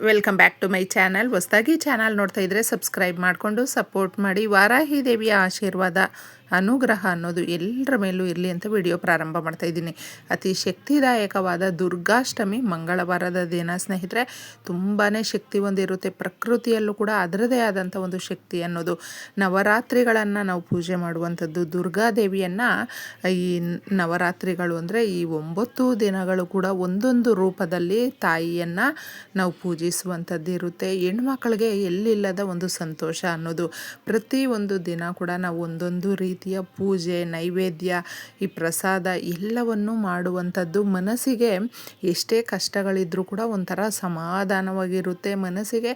Welcome back to my channel ಹೊಸದಾಗಿ channel ನೋಡ್ತಾ ಇದ್ದರೆ ಸಬ್ಸ್ಕ್ರೈಬ್ ಮಾಡಿಕೊಂಡು ಸಪೋರ್ಟ್ ಮಾಡಿ. ವಾರಾಹಿ ದೇವಿಯ ಆಶೀರ್ವಾದ. ಅನುಗ್ರಹ ಅನ್ನೋದು ಎಲ್ಲರ ಮೇಲೂ ಇರಲಿ ಅಂತ ವಿಡಿಯೋ ಪ್ರಾರಂಭ ಮಾಡ್ತಾ ಇದ್ದೀನಿ. ಅತಿ ಶಕ್ತಿದಾಯಕವಾದ ದುರ್ಗಾಷ್ಟಮಿ ಮಂಗಳವಾರದ ದಿನ. ಸ್ನೇಹಿತರೆ ತುಂಬಾ ಶಕ್ತಿ ಹೊಂದಿರುತ್ತೆ. ಪ್ರಕೃತಿಯಲ್ಲೂ ಕೂಡ ಅದರದೇ ಆದಂಥ ಒಂದು ಶಕ್ತಿ ಅನ್ನೋದು. ನವರಾತ್ರಿಗಳನ್ನು ನಾವು ಪೂಜೆ ಮಾಡುವಂಥದ್ದು ದುರ್ಗಾದೇವಿಯನ್ನು. ಈ ನವರಾತ್ರಿಗಳು ಅಂದರೆ ಈ ಒಂಬತ್ತು ದಿನಗಳು ಕೂಡ ಒಂದೊಂದು ರೂಪದಲ್ಲಿ ತಾಯಿಯನ್ನು ನಾವು ಪೂಜಿಸುವಂಥದ್ದು ಇರುತ್ತೆ. ಹೆಣ್ಮಕ್ಳಿಗೆ ಎಲ್ಲಿಲ್ಲದ ಒಂದು ಸಂತೋಷ ಅನ್ನೋದು. ಪ್ರತಿ ಒಂದು ದಿನ ಕೂಡ ನಾವು ಒಂದೊಂದು ರೀತಿ ರೀತಿಯ ಪೂಜೆ, ನೈವೇದ್ಯ, ಈ ಪ್ರಸಾದ ಎಲ್ಲವನ್ನು ಮಾಡುವಂಥದ್ದು ಮನಸ್ಸಿಗೆ ಎಷ್ಟೇ ಕಷ್ಟಗಳಿದ್ರೂ ಕೂಡ ಒಂಥರ ಸಮಾಧಾನವಾಗಿರುತ್ತೆ. ಮನಸ್ಸಿಗೆ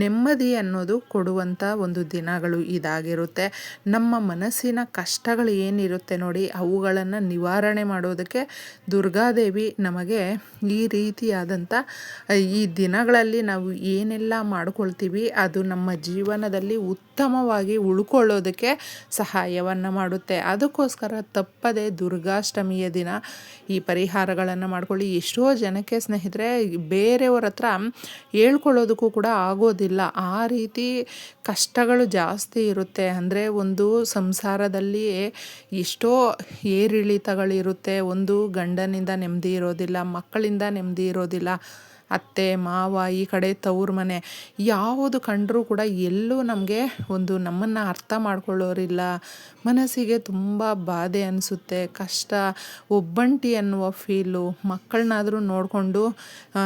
ನೆಮ್ಮದಿ ಅನ್ನೋದು ಕೊಡುವಂಥ ಒಂದು ದಿನಗಳು ಇದಾಗಿರುತ್ತೆ. ನಮ್ಮ ಮನಸ್ಸಿನ ಕಷ್ಟಗಳು ಏನಿರುತ್ತೆ ನೋಡಿ, ಅವುಗಳನ್ನು ನಿವಾರಣೆ ಮಾಡೋದಕ್ಕೆ ದುರ್ಗಾದೇವಿ ನಮಗೆ ಈ ರೀತಿಯಾದಂಥ, ಈ ದಿನಗಳಲ್ಲಿ ನಾವು ಏನೆಲ್ಲ ಮಾಡ್ಕೊಳ್ತೀವಿ, ಅದು ನಮ್ಮ ಜೀವನದಲ್ಲಿ ಉತ್ತಮವಾಗಿ ಉಳ್ಕೊಳ್ಳೋದಕ್ಕೆ ಸಹಾಯವನ್ನು ಮಾಡುತ್ತೆ. ಅದಕ್ಕೋಸ್ಕರ ತಪ್ಪದೆ ದುರ್ಗಾಷ್ಟಮಿಯ ದಿನ ಈ ಪರಿಹಾರಗಳನ್ನು ಮಾಡ್ಕೊಳ್ಳಿ. ಎಷ್ಟೋ ಜನಕ್ಕೆ ಸ್ನೇಹಿತರೆ, ಬೇರೆಯವರ ಹತ್ರ ಹೇಳ್ಕೊಳ್ಳೋದಕ್ಕೂ ಕೂಡ ಆಗೋದಿಲ್ಲ. ಆ ರೀತಿ ಕಷ್ಟಗಳು ಜಾಸ್ತಿ ಇರುತ್ತೆ. ಅಂದರೆ ಒಂದು ಸಂಸಾರದಲ್ಲಿ ಎಷ್ಟೋ ಏರಿಳಿತಗಳಿರುತ್ತೆ. ಒಂದು ಗಂಡನಿಂದ ನೆಮ್ಮದಿ ಇರೋದಿಲ್ಲ, ಮಕ್ಕಳಿಂದ ನೆಮ್ಮದಿ ಇರೋದಿಲ್ಲ. ಅತ್ತೆ, ಮಾವ, ಈ ಕಡೆ ತವ್ರ ಮನೆ, ಯಾವುದು ಕಂಡರೂ ಕೂಡ ಎಲ್ಲೂ ನಮಗೆ ಒಂದು ನಮ್ಮನ್ನು ಅರ್ಥ ಮಾಡ್ಕೊಳ್ಳೋರಿಲ್ಲ ಮನಸ್ಸಿಗೆ ತುಂಬ ಬಾಧೆ ಅನಿಸುತ್ತೆ. ಕಷ್ಟ, ಒಬ್ಬಂಟಿ ಅನ್ನುವ ಫೀಲು ಮಕ್ಕಳನ್ನಾದರೂ ನೋಡಿಕೊಂಡು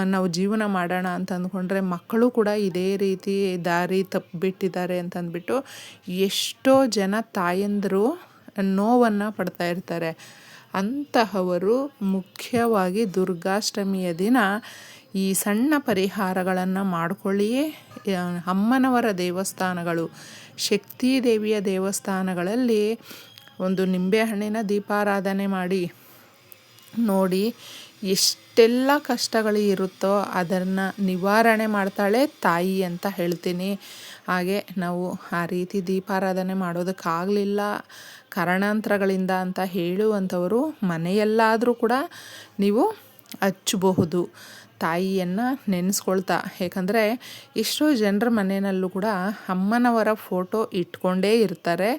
ನಾವು ಜೀವನ ಮಾಡೋಣ ಅಂತ ಅಂದ್ಕೊಂಡ್ರೆ ಮಕ್ಕಳು ಕೂಡ ಇದೇ ರೀತಿ ದಾರಿ ತಪ್ಪಿಬಿಟ್ಟಿದ್ದಾರೆ ಅಂತಂದ್ಬಿಟ್ಟು ಎಷ್ಟೋ ಜನ ತಾಯಂದರು ನೋವನ್ನು ಪಡ್ತಾ ಇರ್ತಾರೆ. ಅಂತಹವರು ಮುಖ್ಯವಾಗಿ ದುರ್ಗಾಷ್ಟಮಿಯ ದಿನ ಈ ಸಣ್ಣ ಪರಿಹಾರಗಳನ್ನು ಮಾಡಿಕೊಳ್ಳಿಯೇ ಅಮ್ಮನವರ ದೇವಸ್ಥಾನಗಳು ಶಕ್ತಿ ದೇವಿಯ ದೇವಸ್ಥಾನಗಳಲ್ಲಿ ಒಂದು ನಿಂಬೆಹಣ್ಣಿನ ದೀಪಾರಾಧನೆ ಮಾಡಿ, ನೋಡಿ ಎಷ್ಟೆಲ್ಲ ಕಷ್ಟಗಳು ಇರುತ್ತೋ ಅದನ್ನು ನಿವಾರಣೆ ಮಾಡ್ತಾಳೆ ತಾಯಿ ಅಂತ ಹೇಳ್ತೀನಿ. ಹಾಗೆ ನಾವು ಆ ರೀತಿ ದೀಪಾರಾಧನೆ ಮಾಡೋದಕ್ಕಾಗಲಿಲ್ಲ. ಕಾರಣಾಂತರಗಳಿಂದ ಅಂತ ಹೇಳುವಂಥವರು ಮನೆಯಲ್ಲಾದರೂ ಕೂಡ ನೀವು ಹಚ್ಚಬಹುದು. ತಾಯಿಯನ್ನು ನೆನೆಸ್ಕೊಳ್ತಾ. ಏಕೆಂದರೆ ಎಷ್ಟೋ ಜನರ ಮನೆಯಲ್ಲೂ ಕೂಡ ಅಮ್ಮನವರ ಫೋಟೋ ಇಟ್ಕೊಂಡೇ ಇರ್ತಾರೆ.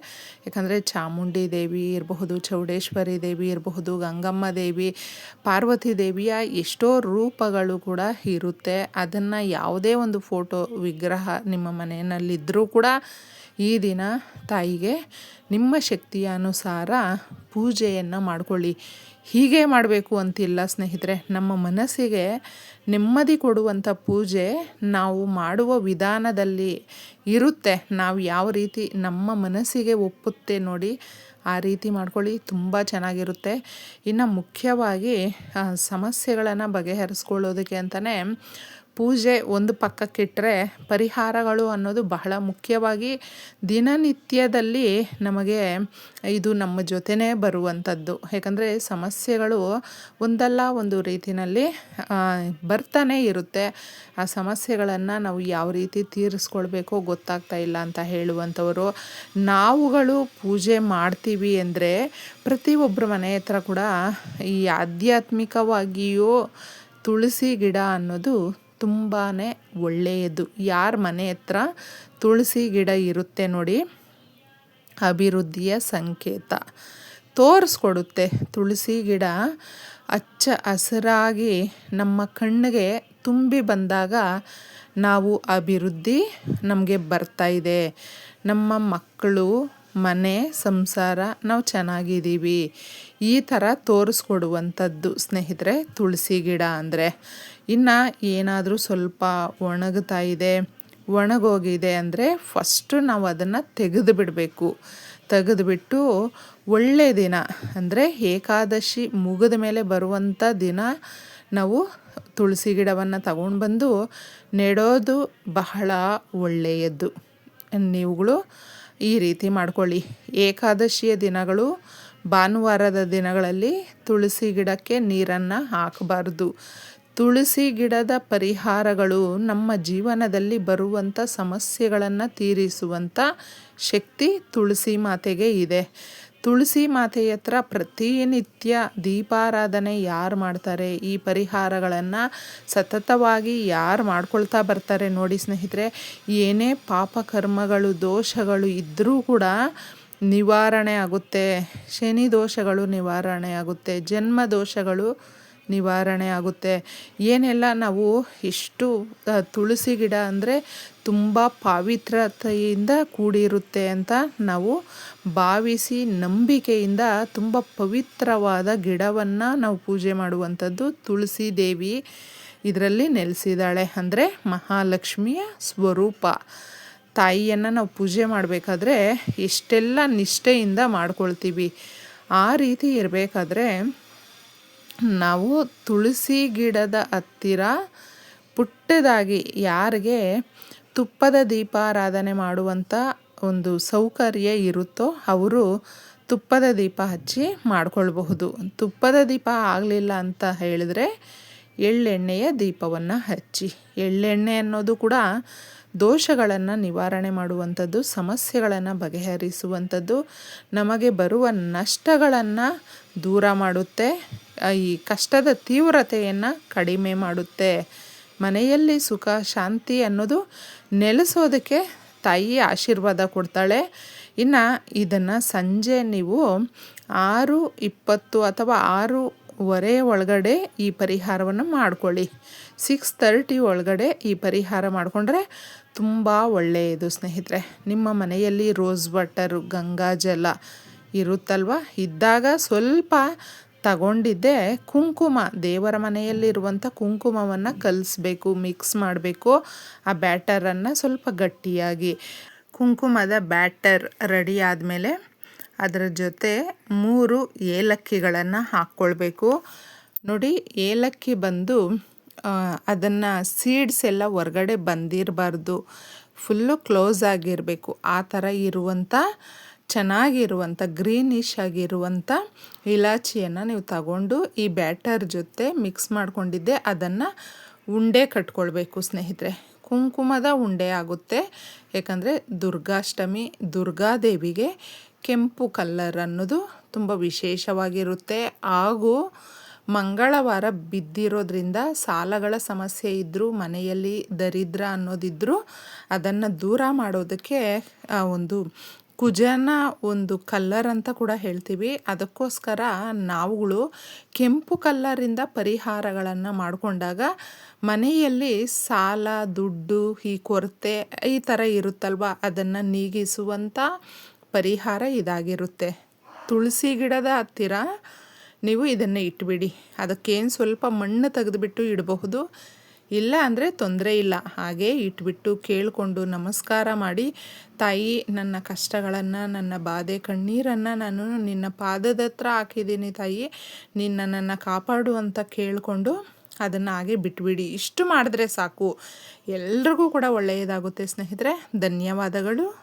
ಯಾಕಂದರೆ ಚಾಮುಂಡಿ ದೇವಿ ಇರಬಹುದು, ಚೌಡೇಶ್ವರಿ ದೇವಿ ಇರಬಹುದು, ಗಂಗಮ್ಮ ದೇವಿ, ಪಾರ್ವತಿ ದೇವಿಯ ಎಷ್ಟೋ ರೂಪಗಳು ಕೂಡ ಇರುತ್ತೆ. ಅದನ್ನು ಯಾವುದೇ ಒಂದು ಫೋಟೋ ವಿಗ್ರಹ ನಿಮ್ಮ ಮನೆಯಲ್ಲಿದ್ದರೂ ಕೂಡ ಈ ದಿನ ತಾಯಿಗೆ ನಿಮ್ಮ ಶಕ್ತಿಯ ಅನುಸಾರ ಪೂಜೆಯನ್ನು ಮಾಡಿಕೊಳ್ಳಿ. ಹೀಗೆ ಮಾಡಬೇಕು ಅಂತಿಲ್ಲ ಸ್ನೇಹಿತರೆ, ನಮ್ಮ ಮನಸ್ಸಿಗೆ ನೆಮ್ಮದಿ ಕೊಡುವಂಥ ಪೂಜೆ ನಾವು ಮಾಡುವ ವಿಧಾನದಲ್ಲಿ ಇರುತ್ತೆ. ನಾವು ಯಾವ ರೀತಿ ನಮ್ಮ ಮನಸ್ಸಿಗೆ ಒಪ್ಪುತ್ತೆ ನೋಡಿ ಆ ರೀತಿ ಮಾಡ್ಕೊಳ್ಳಿ, ತುಂಬ ಚೆನ್ನಾಗಿರುತ್ತೆ. ಇನ್ನು ಮುಖ್ಯವಾಗಿ ಸಮಸ್ಯೆಗಳನ್ನು ಬಗೆಹರಿಸ್ಕೊಳ್ಳೋದಕ್ಕೆ ಅಂತಲೇ ಪೂಜೆ ಒಂದು ಪಕ್ಕಕ್ಕಿಟ್ಟರೆ ಪರಿಹಾರಗಳು ಅನ್ನೋದು ಬಹಳ ಮುಖ್ಯವಾಗಿ ದಿನನಿತ್ಯದಲ್ಲಿ ನಮಗೆ ಇದು ನಮ್ಮ ಜೊತೆನೇ ಬರುವಂಥದ್ದು. ಯಾಕಂದರೆ ಸಮಸ್ಯೆಗಳು ಒಂದಲ್ಲ ಒಂದು ರೀತಿಯಲ್ಲಿ ಬರ್ತಾನೆ ಇರುತ್ತೆ. ಆ ಸಮಸ್ಯೆಗಳನ್ನು ನಾವು ಯಾವ ರೀತಿ ತೀರಿಸ್ಕೊಳ್ಬೇಕೋ ಗೊತ್ತಾಗ್ತಾ ಇಲ್ಲ ಅಂತ ಹೇಳುವಂಥವರು. ನಾವುಗಳು ಪೂಜೆ ಮಾಡ್ತೀವಿ ಅಂದರೆ ಪ್ರತಿಯೊಬ್ಬರ ಮನೆ ಹತ್ರ ಕೂಡ ಈ ಆಧ್ಯಾತ್ಮಿಕವಾಗಿಯೂ ತುಳಸಿ ಗಿಡ ಅನ್ನೋದು ತುಂಬಾ ಒಳ್ಳೆಯದು. ಯಾರ ಮನೆ ಹತ್ರ ತುಳಸಿ ಗಿಡ ಇರುತ್ತೆ ನೋಡಿ, ಅಭಿವೃದ್ಧಿಯ ಸಂಕೇತ. ತೋರಿಸ್ಕೊಡುತ್ತೆ ತುಳಸಿ ಗಿಡ ಹಚ್ಚ ಹಸಿರಾಗಿ ನಮ್ಮ ಕಣ್ಣಿಗೆ ತುಂಬಿ ಬಂದಾಗ ನಾವು ಅಭಿವೃದ್ಧಿ ನಮಗೆ ಬರ್ತಾ ಇದೆ. ನಮ್ಮ ಮಕ್ಕಳು ಮನೆ, ಸಂಸಾರ, ನಾವು ಚೆನ್ನಾಗಿದ್ದೀವಿ. ಈ ಥರ ತೋರಿಸ್ಕೊಡುವಂಥದ್ದು ಸ್ನೇಹಿತರೆ, ತುಳಸಿ ಗಿಡ ಅಂದರೆ. ಇನ್ನು ಏನಾದರೂ ಸ್ವಲ್ಪ ಒಣಗ್ತಾ ಇದೆ, ಒಣಗೋಗಿದೆ ಅಂದರೆ ಫಸ್ಟು ನಾವು ಅದನ್ನು ತೆಗೆದು ಬಿಡಬೇಕು ತೆಗೆದುಬಿಟ್ಟು ಒಳ್ಳೆಯ ದಿನ ಅಂದರೆ ಏಕಾದಶಿ ಮುಗಿದ ಮೇಲೆ ಬರುವಂಥ ದಿನ ನಾವು ತುಳಸಿ ಗಿಡವನ್ನು ತಗೊಂಡು ಬಂದು ನೆಡೋದು ಬಹಳ ಒಳ್ಳೆಯದು ನೀವುಗಳು ಈ ರೀತಿ ಮಾಡ್ಕೊಳ್ಳಿ. ಏಕಾದಶಿಯ ದಿನಗಳು ಭಾನುವಾರದ ದಿನಗಳಲ್ಲಿ ತುಳಸಿ ಗಿಡಕ್ಕೆ ನೀರನ್ನು ಹಾಕಬಾರ್ದು. ತುಳಸಿ ಗಿಡದ ಪರಿಹಾರಗಳು ನಮ್ಮ ಜೀವನದಲ್ಲಿ ಬರುವಂಥ ಸಮಸ್ಯೆಗಳನ್ನು ತೀರಿಸುವಂಥ ಶಕ್ತಿ ತುಳಸಿ ಮಾತೆಗೆ ಇದೆ. ತುಳಸಿ ಮಾತೆಯ ಹತ್ರ ಪ್ರತಿನಿತ್ಯ ದೀಪಾರಾಧನೆ ಯಾರು ಮಾಡ್ತಾರೆ? ಈ ಪರಿಹಾರಗಳನ್ನು ಸತತವಾಗಿ ಯಾರು ಮಾಡ್ಕೊಳ್ತಾ ಬರ್ತಾರೆ ನೋಡಿ ಸ್ನೇಹಿತರೆ, ಏನೇ ಪಾಪ ಕರ್ಮಗಳು, ದೋಷಗಳು ಇದ್ದರೂ ಕೂಡ ನಿವಾರಣೆ ಆಗುತ್ತೆ. ಶನಿ ದೋಷಗಳು ನಿವಾರಣೆ ಆಗುತ್ತೆ. ಜನ್ಮ ದೋಷಗಳು ನಿವಾರಣೆ ಆಗುತ್ತೆ ಏನೆಲ್ಲ ನಾವು ಎಷ್ಟು ತುಳಸಿ ಗಿಡ ಅಂದರೆ ತುಂಬ ಪಾವಿತ್ರತೆಯಿಂದ ಕೂಡಿರುತ್ತೆ ಅಂತ ನಾವು ಭಾವಿಸಿ ನಂಬಿಕೆಯಿಂದ ತುಂಬ ಪವಿತ್ರವಾದ ಗಿಡವನ್ನು ನಾವು ಪೂಜೆ ಮಾಡುವಂಥದ್ದು ತುಳಸಿ ದೇವಿ ಇದರಲ್ಲಿ ನೆಲೆಸಿದ್ದಾಳೆ. ಅಂದರೆ ಮಹಾಲಕ್ಷ್ಮಿಯ ಸ್ವರೂಪ. ತಾಯಿಯನ್ನು ನಾವು ಪೂಜೆ ಮಾಡಬೇಕಾದ್ರೆ ಎಷ್ಟೆಲ್ಲ ನಿಷ್ಠೆಯಿಂದ ಮಾಡ್ಕೊಳ್ತೀವಿ. ಆ ರೀತಿ ಇರಬೇಕಾದ್ರೆ ನಾವು ತುಳಸಿ ಗಿಡದ ಹತ್ತಿರ ಪುಟ್ಟದಾಗಿ ಯಾರಿಗೆ ತುಪ್ಪದ ದೀಪಾರಾಧನೆ ಮಾಡುವಂಥ ಒಂದು ಸೌಕರ್ಯ ಇರುತ್ತೋ ಅವರು ತುಪ್ಪದ ದೀಪ ಹಚ್ಚಿ ಮಾಡಿಕೊಳ್ಬಹುದು. ತುಪ್ಪದ ದೀಪ ಆಗಲಿಲ್ಲ ಅಂತ ಹೇಳಿದ್ರೆ ಎಳ್ಳೆಣ್ಣೆಯ ದೀಪವನ್ನು ಹಚ್ಚಿ. ಎಳ್ಳೆಣ್ಣೆ ಅನ್ನೋದು ಕೂಡ ದೋಷಗಳನ್ನು ನಿವಾರಣೆ ಮಾಡುವಂಥದ್ದು, ಸಮಸ್ಯೆಗಳನ್ನು ಬಗೆಹರಿಸುವಂಥದ್ದು, ನಮಗೆ ಬರುವ ನಷ್ಟಗಳನ್ನು ದೂರ ಮಾಡುತ್ತೆ ಈ ಕಷ್ಟದ ತೀವ್ರತೆಯನ್ನು ಕಡಿಮೆ ಮಾಡುತ್ತೆ. ಮನೆಯಲ್ಲಿ ಸುಖ, ಶಾಂತಿ ಅನ್ನೋದು ನೆಲೆಸೋದಕ್ಕೆ ತಾಯಿ ಆಶೀರ್ವಾದ ಕೊಡ್ತಾಳೆ. ಇನ್ನು ಇದನ್ನು ಸಂಜೆ ನೀವು ಆರು ಇಪ್ಪತ್ತು ಅಥವಾ ಆರೂವರೆ ಒಳಗಡೆ ಈ ಪರಿಹಾರವನ್ನು ಮಾಡಿಕೊಳ್ಳಿ. ಸಿಕ್ಸ್ ತರ್ಟಿ ಒಳಗಡೆ ಈ ಪರಿಹಾರ ಮಾಡಿಕೊಂಡ್ರೆ ತುಂಬ ಒಳ್ಳೆಯದು ಸ್ನೇಹಿತರೆ. ನಿಮ್ಮ ಮನೆಯಲ್ಲಿ ರೋಸ್ ವಾಟರು ಗಂಗಾಜಲ ಇರುತ್ತಲ್ವ? ಇದ್ದಾಗ ಸ್ವಲ್ಪ ತಗೊಂಡಿದ್ದೆ ಕುಂಕುಮ, ದೇವರ ಮನೆಯಲ್ಲಿರುವಂಥ ಕುಂಕುಮವನ್ನು ಕಲಿಸ್ಬೇಕು ಮಿಕ್ಸ್ ಮಾಡಬೇಕು, ಆ ಬ್ಯಾಟರನ್ನು ಸ್ವಲ್ಪ ಗಟ್ಟಿಯಾಗಿ. ಕುಂಕುಮದ ಬ್ಯಾಟರ್ ರೆಡಿ ಆದಮೇಲೆ ಅದರ ಜೊತೆ ಮೂರು ಏಲಕ್ಕಿಗಳನ್ನು ಹಾಕ್ಕೊಳ್ಬೇಕು. ನೋಡಿ, ಏಲಕ್ಕಿ ಬಂದು ಅದನ್ನು ಸೀಡ್ಸ್ ಎಲ್ಲ ಹೊರಗಡೆ ಬಂದಿರಬಾರ್ದು. ಫುಲ್ಲು ಕ್ಲೋಸ್ ಆಗಿರಬೇಕು. ಆ ಥರ ಇರುವಂಥ ಚೆನ್ನಾಗಿರುವಂಥ ಗ್ರೀನಿಶ್ ಆಗಿರುವಂಥ ಇಲಾಚಿಯನ್ನು ನೀವು ತಗೊಂಡು ಈ ಬ್ಯಾಟರ್ ಜೊತೆ ಮಿಕ್ಸ್ ಮಾಡಿಕೊಂಡಿದ್ದೆ, ಅದನ್ನು ಉಂಡೆ ಕಟ್ಕೊಳ್ಬೇಕು ಸ್ನೇಹಿತರೆ. ಕುಂಕುಮದ ಉಂಡೆ ಆಗುತ್ತೆ. ಏಕೆಂದರೆ ದುರ್ಗಾಷ್ಟಮಿ, ದುರ್ಗಾದೇವಿಗೆ ಕೆಂಪು ಕಲ್ಲರ್ ಅನ್ನೋದು ತುಂಬ ವಿಶೇಷವಾಗಿರುತ್ತೆ. ಹಾಗೂ ಮಂಗಳವಾರ ಬಿದ್ದಿರೋದ್ರಿಂದ ಸಾಲಗಳ ಸಮಸ್ಯೆ ಇದ್ದರೂ ಮನೆಯಲ್ಲಿ ದರಿದ್ರ ಅನ್ನೋದಿದ್ದರೂ ಅದನ್ನು ದೂರ ಮಾಡೋದಕ್ಕೆ ಒಂದು ಕುಜನ ಒಂದು ಕಲ್ಲರ್ ಅಂತ ಕೂಡ ಹೇಳ್ತೀವಿ. ಅದಕ್ಕೋಸ್ಕರ ನಾವುಗಳು ಕೆಂಪು ಕಲ್ಲರಿಂದ ಪರಿಹಾರಗಳನ್ನು ಮಾಡಿಕೊಂಡಾಗ ಮನೆಯಲ್ಲಿ ಸಾಲ, ದುಡ್ಡು, ಈ ಕೊರತೆ ಈ ಥರ ಇರುತ್ತಲ್ವ? ಅದನ್ನು ನೀಗಿಸುವಂಥ ಪರಿಹಾರ ಇದಾಗಿರುತ್ತೆ. ತುಳಸಿ ಗಿಡದ ಹತ್ತಿರ ನೀವು ಇದನ್ನು ಇಟ್ಬಿಡಿ. ಅದಕ್ಕೇನು ಸ್ವಲ್ಪ ಮಣ್ಣು ತೆಗೆದುಬಿಟ್ಟು ಇಡಬಹುದು. ಇಲ್ಲ ಅಂದರೆ ತೊಂದರೆ ಇಲ್ಲ. ಹಾಗೆ ಇಟ್ಬಿಟ್ಟು ಕೇಳಿಕೊಂಡು ನಮಸ್ಕಾರ ಮಾಡಿ. ತಾಯಿ, ನನ್ನ ಕಷ್ಟಗಳನ್ನು, ನನ್ನ ಬಾಧೆ, ಕಣ್ಣೀರನ್ನು ನಾನು ನಿನ್ನ ಪಾದದ ಹತ್ರ ಹಾಕಿದ್ದೀನಿ ತಾಯಿ. ನಿನ್ನ ನನ್ನ ಕಾಪಾಡು ಅಂತ ಕೇಳಿಕೊಂಡು ಅದನ್ನು ಹಾಗೆ ಬಿಟ್ಬಿಡಿ. ಇಷ್ಟು ಮಾಡಿದ್ರೆ ಸಾಕು. ಎಲ್ರಿಗೂ ಕೂಡ ಒಳ್ಳೆಯದಾಗುತ್ತೆ ಸ್ನೇಹಿತರೆ. ಧನ್ಯವಾದಗಳು.